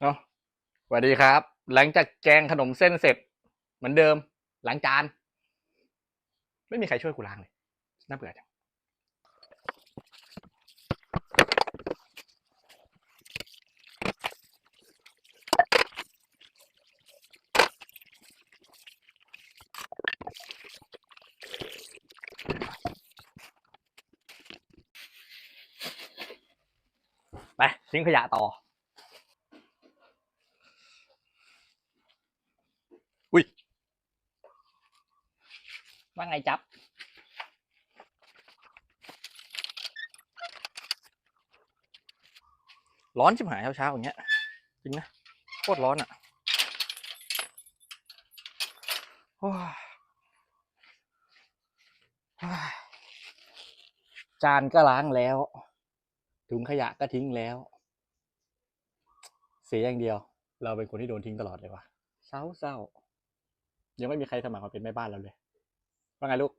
เนาะสวัสดีครับ หลังจากแกงขนมเส้นเสร็จ เหมือนเดิมล้างจาน ไม่มีใครช่วยกูล้างเลยน่าเบื่อจังไปทิ้งขยะต่อ อุ้ยว่าไงจับ ร้อนชิบหายเช้าๆอย่างเงี้ย จริงนะโคตรร้อนอะโอ้ยโอ้ยจานก็ล้างแล้ว ถุงขยะก็ทิ้งแล้ว เสียอย่างเดียว เราเป็นคนที่โดนทิ้งตลอดเลยวะเศร้าเศร้า ยังไม่มีใครสมัครมาเป็นแม่บ้านเราเลย ว่าไงลูก